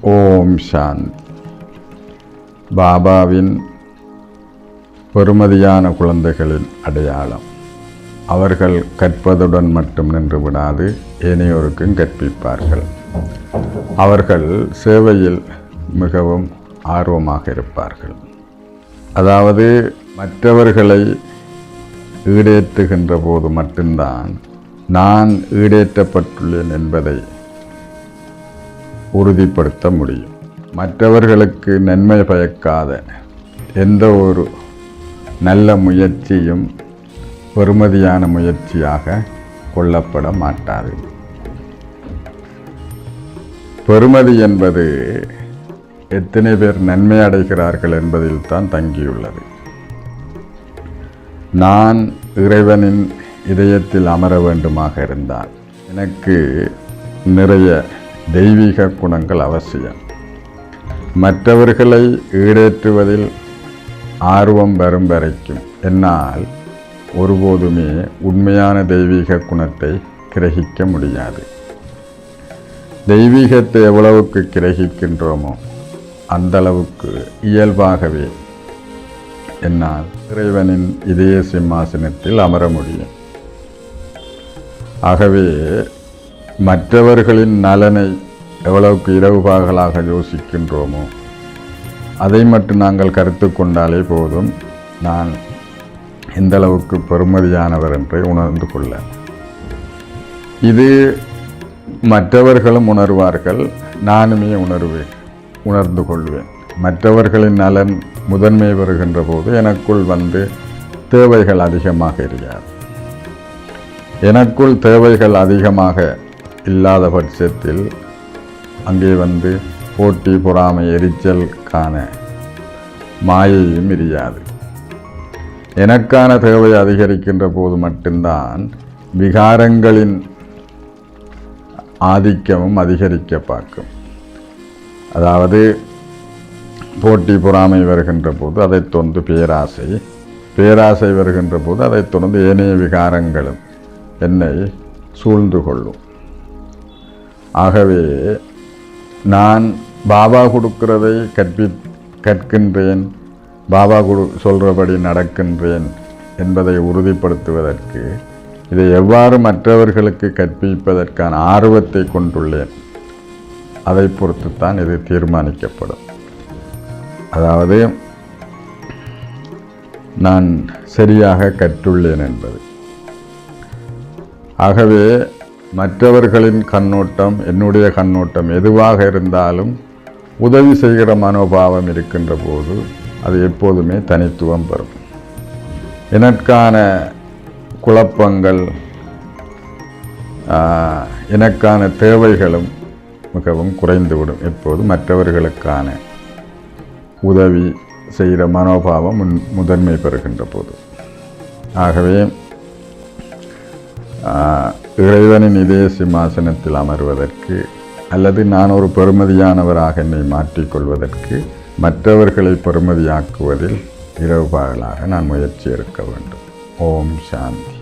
ஓம் சாந்தி. பாபாவின் பெறுமதியான குழந்தைகளின் அடையாளம். அவர்கள் கற்பதுடன் மட்டும் நின்று விடாது ஏனையோருக்கும் கற்பிப்பார்கள். அவர்கள் சேவையில் மிகவும் ஆர்வமாக இருப்பார்கள். அதாவது மற்றவர்களை ஈடேற்றுகின்ற போது மட்டும்தான் நான் ஈடேற்றப்பட்டுள்ளேன் என்பதை உறுதிப்படுத்த முடியும். மற்றவர்களுக்கு நன்மை பயக்காத எந்த ஒரு நல்ல முயற்சியும் பெறுமதியான முயற்சியாக கொள்ளப்பட மாட்டாது பெறுமதி என்பது எத்தனை பேர் நன்மை அடைகிறார்கள் என்பதில் தான் தங்கியுள்ளது. நான் இறைவனின் இதயத்தில் அமர வேண்டுமாக இருந்தால் எனக்கு நிறைய தெய்வீக குணங்கள் அவசியம். மற்றவர்களை ஈடேற்றுவதில் ஆர்வம் வரும் வரைக்கும் என்னால் ஒருபோதுமே உண்மையான தெய்வீக குணத்தை கிரகிக்க முடியாது. தெய்வீகத்தை எவ்வளவுக்கு கிரகிக்கின்றோமோ அந்தளவுக்கு இயல்பாகவே என்னால் இறைவனின் இதய சிம்மாசனத்தில் அமர முடியும். ஆகவே மற்றவர்களின் நலனை எவ்வளவுக்கு இரவு பகலாக யோசிக்கின்றோமோ அதை மட்டும் நாங்கள் கருத்து கொண்டாலே போதும். நான் இந்தளவுக்கு பெறுமதியானவர் பெருமதியானவர் என்று உணர்ந்து கொள்ள. இது மற்றவர்களும் உணர்வார்கள் நானுமே உணர்வேன். உணர்ந்து கொள்வேன் மற்றவர்களின் நலன் முதன்மை வருகின்ற போது எனக்குள் வந்து தேவைகள் அதிகமாக இருக்காது. எனக்குள் தேவைகள் அதிகமாக இல்லாத பட்சத்தில் அங்கே வந்து போட்டி பொறாமை எரிச்சலுக்கான மாயையும் இரியாது எனக்கான தேவை அதிகரிக்கின்ற போது மட்டும்தான் விகாரங்களின் ஆதிக்கமும் அதிகரிக்க பார்க்கும். அதாவது போட்டி பொறாமை வருகின்ற போது அதைத் தொடர்ந்து பேராசை பேராசை வருகின்ற போது அதைத் தொடர்ந்து ஏனைய விகாரங்களும் என்னை சூழ்ந்து கொள்ளும். ஆகவே நான் பாபா கொடுக்கிறதை கற்பி கற்கின்றேன் பாபா கொடு சொல்கிறபடி நடக்கின்றேன் என்பதை உறுதிப்படுத்துவதற்கு இதை எவ்வாறு மற்றவர்களுக்கு கற்பிப்பதற்கான ஆர்வத்தை கொண்டுள்ளேன்? அதை பொறுத்துத்தான் இது தீர்மானிக்கப்படும். அதாவது நான் சரியாக கற்றுள்ளேன் என்பது. ஆகவே மற்றவர்களின் கண்ணோட்டம் என்னுடைய கண்ணோட்டம் எதுவாக இருந்தாலும் உதவி செய்கிற மனோபாவம் இருக்கின்ற போது அது எப்போதுமே தனித்துவம் பெறும். எனக்கான குழப்பங்கள் எனக்கான தேவைகளும் மிகவும் குறைந்துவிடும் எப்போது? மற்றவர்களுக்கான உதவி செய்கிற மனோபாவம் முன் முதன்மை பெறுகின்ற போது. ஆகவே இறைவனின் இதய சிம்மாசனத்தில் அமர்வதற்கு அல்லது நான் ஒரு பெருமதியானவராக என்னை மாற்றிக்கொள்வதற்கு மற்றவர்களை பெருமதியாக்குவதில் இரவு பகலாக நான் முயற்சி எடுக்க வேண்டும். ஓம் சாந்தி.